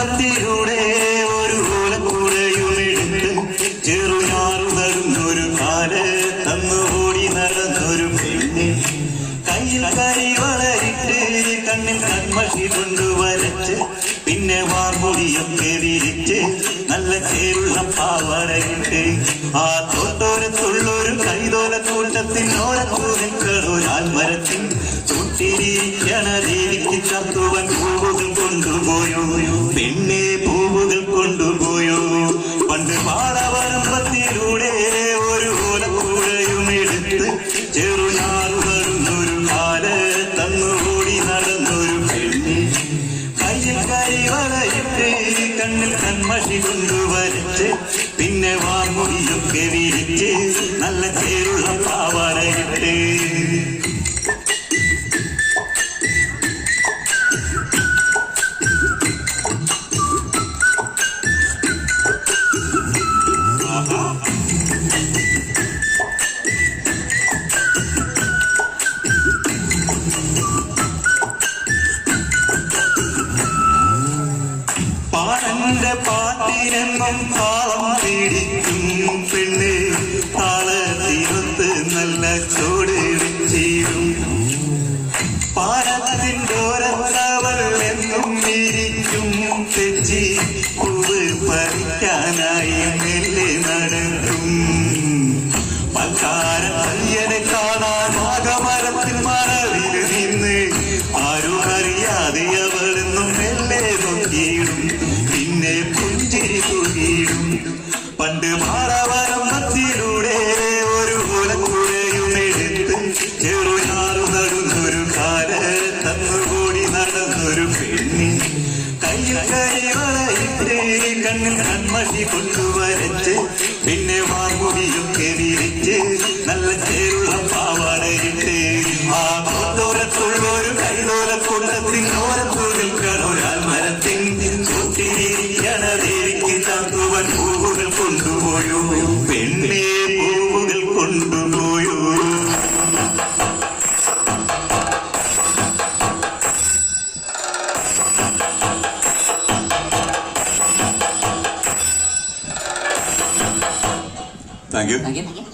ഗ്രാമത്തിലൂടെ ഒരു ഓലക്കൂടെയുമെടുത്ത് ചെറുനാറുകളും ഒരു കാൽ തന്നു ഓടി നടന്നൊരു പെണ്ണി. കയ്യിൽ കൈ വളരിട്ട് കണ്ണിൽ കൺമഷി കൊണ്ടു പിന്നെ വാർമുടിയൊക്കെ വിരിച്ച് നല്ല ചേരുള്ള പാവറയിട്ട് ആ തോട്ടോരത്തുള്ളൊരു കൈതോല കൂട്ടത്തിനോടൊരു ആൽമരത്തിൻ ചത്തുവൻ പൂവുകൾ കൊണ്ടുപോയോ? പിന്നെ പൂവുകൾ കൊണ്ടുപോയോ? പണ്ട് പാടവരമ്പത്തിലൂടെ ഒരു ഓലപ്പുഴയും എടുത്ത് ചെറുനാറുകളും ഒരു കാല തന്നുകൂടി നടന്നൊരു പെണ്ണി. കയ്യിൽ കരിവളയിട്ട് കണ്ണിൽ കൺമഷി കൊണ്ടുവരച്ച് പിന്നെ വാർമുടിയൊക്കെ വിരിച്ച് പാടന്റെ പാട്ടിനെന്നും താളം പിടിക്കും പെണ്ണ്. താളത്തിനൊത്ത് നല്ല ചോട് വെച്ചിരും പാടത്തിന്റെ എന്നും ഇരിക്കും തെച്ചി. പൂവ് പറിക്കാനായി മെല്ലെ നടക്കും. പൽക്കാര പയ്യനെ പുഞ്ചിരി പണ്ട് മാറവരം മത്തിലൂടെ ഒരു ഓലക്കുഴയും എടുത്ത് ചെറുനാറു നടുന്നൊരു കാല തന്നുകൂടി നടന്നൊരു പെണ്ണി കയ്യിൽ കരിവളയിട്ട് കണ്ണിൽ കൺമഷി കൊണ്ടുവരച്ച് പിന്നെ വാർമുടിയൊക്കെ വിരിച്ച് കൊണ്ടുപോയോ? പെണ്ണെ പൂവുകൾ കൊണ്ടുപോയോ? Thank you